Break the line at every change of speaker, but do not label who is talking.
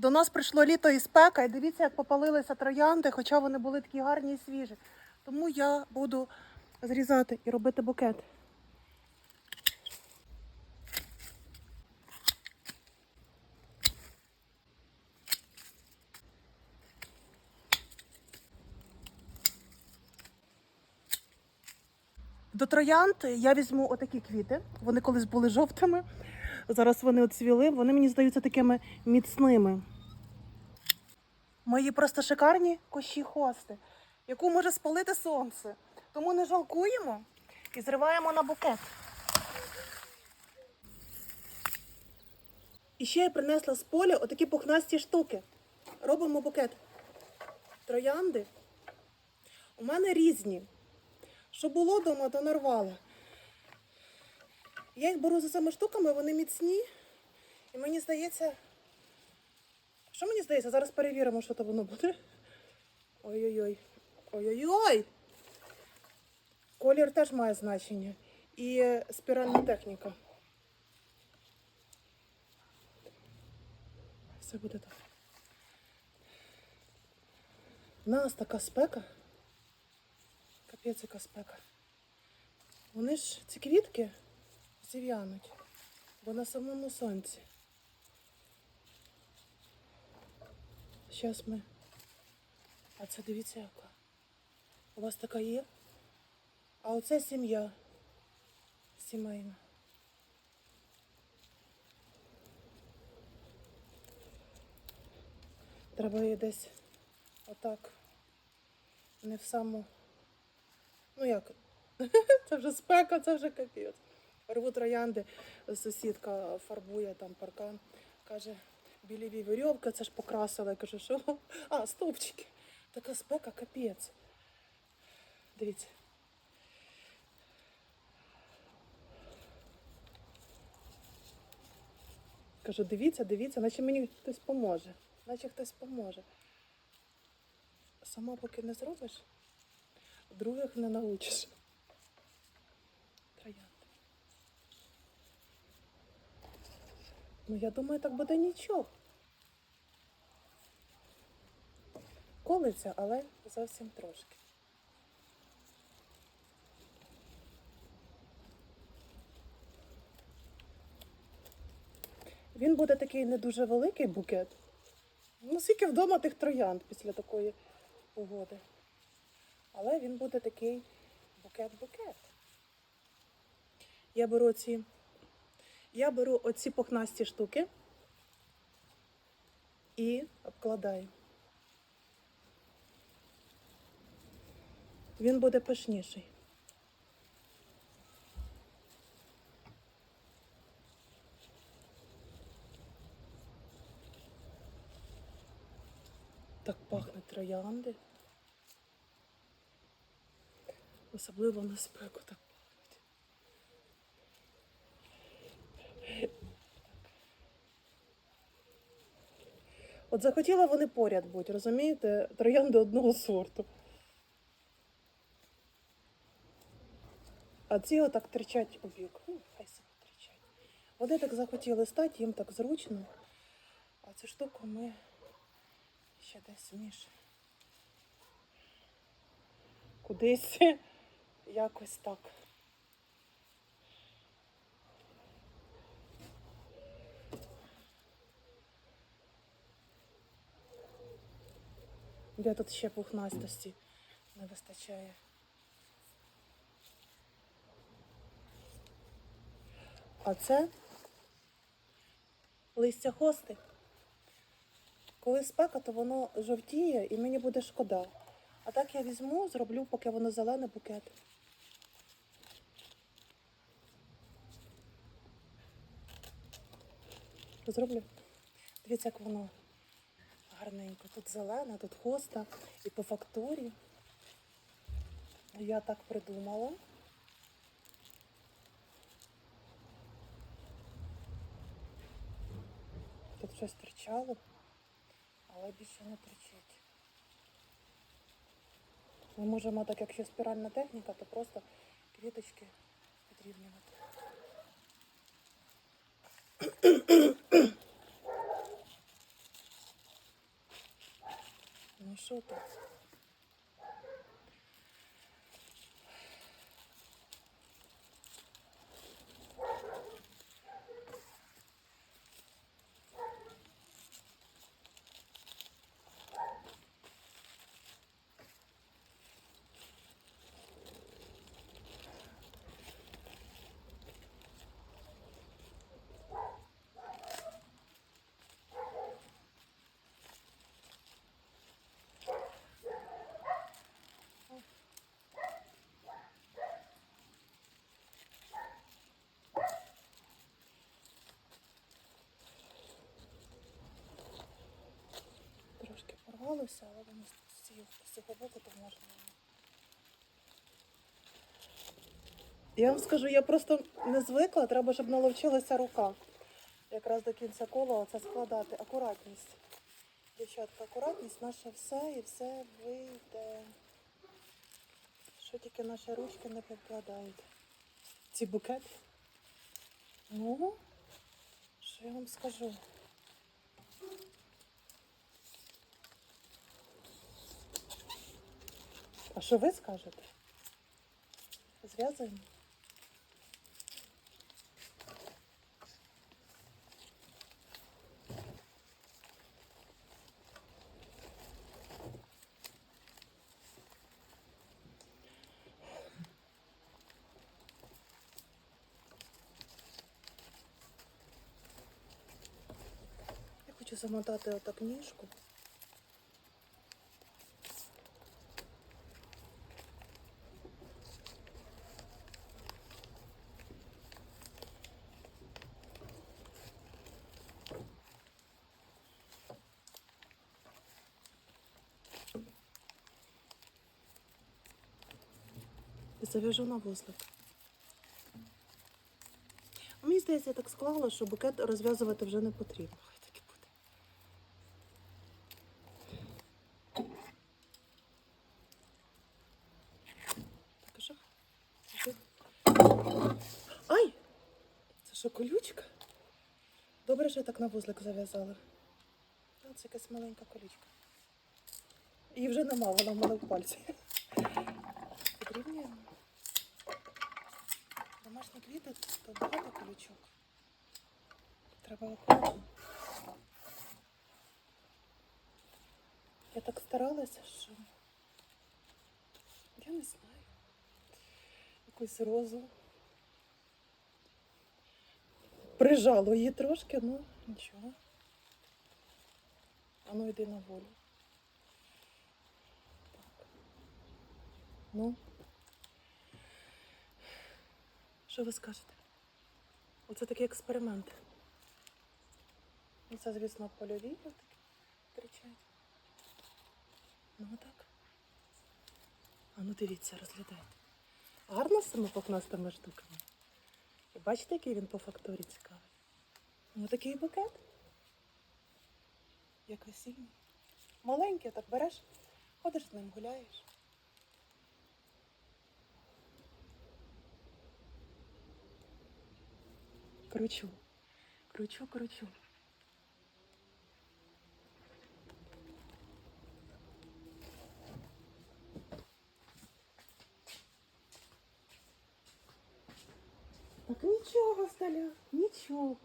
До нас прийшло літо і спека, і дивіться, як попалилися троянди, хоча вони були такі гарні і свіжі. Тому я буду зрізати і робити букет. До троянд я візьму отакі квіти. Вони колись були жовтими. Зараз вони оцвіли. Вони мені здаються такими міцними. Мої просто шикарні кощі хости, яку може спалити сонце. Тому не жалкуємо і зриваємо на букет. І ще я принесла з поля отакі пухнасті штуки. Робимо букет. Троянди. У мене різні. Що було вдома, то нарвала. Я їх беру за цими штуками, вони міцні. І мені здається. Що мені здається? Зараз перевіримо, що то воно буде. Ой-ой-ой. Ой-ой-ой. Колір теж має значення. І спіральна техніка. Все буде так. У нас така спека. Капець, яка спека. Вони ж ці квітки зів'януть, бо на самому сонці. Зараз ми. А це дивіться яка. У вас така є? А оце сім'я. Сімейна. Треба її десь отак. Не в саму. Ну як? Це вже спека, це вже капець. Рву троянди, сусідка фарбує там паркан. Каже, біліві вірьовка, це ж покрасила. Я кажу, що? А, стовпчики. Така спека, капець. Дивіться. Кажу, дивіться, дивіться, наче мені хтось поможе. Наче хтось поможе. Сама поки не зробиш, других не научиш. Троянди. Ну, я думаю, так буде нічого. Колиться, але зовсім трошки. Він буде такий не дуже великий букет. Ну, скільки вдома тих троянд після такої погоди. Але він буде такий букет-букет. Я беру ці, я беру оці пухнасті штуки і обкладаю. Він буде пишніший. Так пахне троянди. Особливо на спеку так пахнуть. От захотіла вони поряд бути, розумієте? Троянди одного сорту. А ці отак тричать у бік. Ну, хай собі тричать. Вони так захотіли стати, їм так зручно. А цю штуку ми ще десь між. Кудись якось так. Де тут ще пухнастості не вистачає. А це листя хости. Коли спека, то воно жовтіє і мені буде шкода. А так я візьму, зроблю, поки воно зелене букет. Зроблю. Дивіться, як воно гарненько. Тут зелена, тут хоста і по фактурі. Я так придумала. Тут щось тричало, але більше не тричить. Ми можемо, так якщо спіральна техніка, то просто квіточки підрівнювати. Ну що тут? Порвалося, але цього, з цього боку то можна. Я вам скажу, я просто не звикла, треба, щоб наловчилася рука. Якраз до кінця кола це складати. Акуратність. Дівчатка, акуратність, наше все і все вийде. Що тільки наші ручки не підкладають. Ці букети. Ну, що я вам скажу? А що ви скажете? Зв'язуємо? Замотати отак ніжку. І зав'яжу на вузлик. Мені здається, я так склала, що букет розв'язувати вже не потрібно. Хай так буде. Що? Ай! Це що, колючка? Добре, що я так на вузлик зав'язала. Це якась маленька колючка. Її вже нема, вона в мене в пальці. Подрівнюємо. Домашні квіти то багато колючок. Треба акуратно. Я так старалася, що я не знаю. Якусь розу. Прижало її трошки, ну нічого. А ну йди на волю. Так. Ну. Що ви скажете? Оце такий експеримент. Ну, Це, звісно, польові такі кричать. Ну так. А ну дивіться, розглядайте. Гарно з цими штуками. І бачите, який він по фактурі цікавий. Ну такий букет. Як весільний. Маленький, так береш, ходиш з ним, гуляєш. Кручу, кручу, кручу. Так нічого, Сталя, нічого.